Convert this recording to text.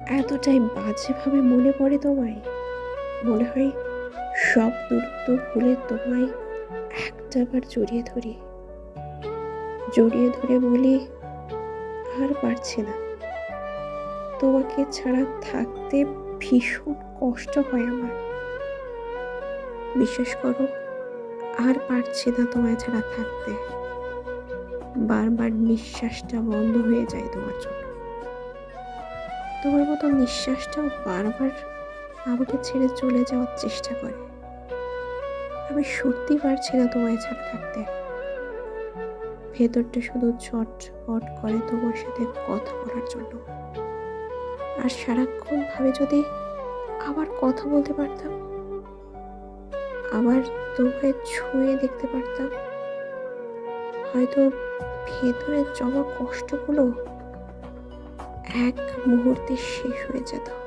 এতটাই বাজেভাবে মনে পড়ে তোমায়? মনে হয় সব দূরত্ব ভুলে তোমায় একটাবার জড়িয়ে ধরি। জড়িয়ে ধরে বলি, আর পারছি না। তোমাকে ছাড়া থাকতে ভীষণ কষ্ট হয় আমার। বিশ্বাস করো, আর পারছি না তোমায় ছাড়া থাকতে। বারবার নিঃশ্বাসটা বন্ধ হয়ে যায় তোমার জন্য। তোমার মতো নিঃশ্বাসটাও বারবার আমাকে ছেড়ে চলে যাওয়ার চেষ্টা করে। আমি সত্যি পারছি না তোমায় ছাড়া থাকতে। ভেতরটা শুধু ছটফট করে তোমার সাথে কথা বলার জন্য। আর সারাক্ষণ ভাবে যদি আবার কথা বলতে পারতাম, আবার তোমায় ছুঁয়ে দেখতে পারতাম, হয়তো ভেতরে জমা কষ্টগুলো এক মুহূর্তে শেষ হয়ে যেত।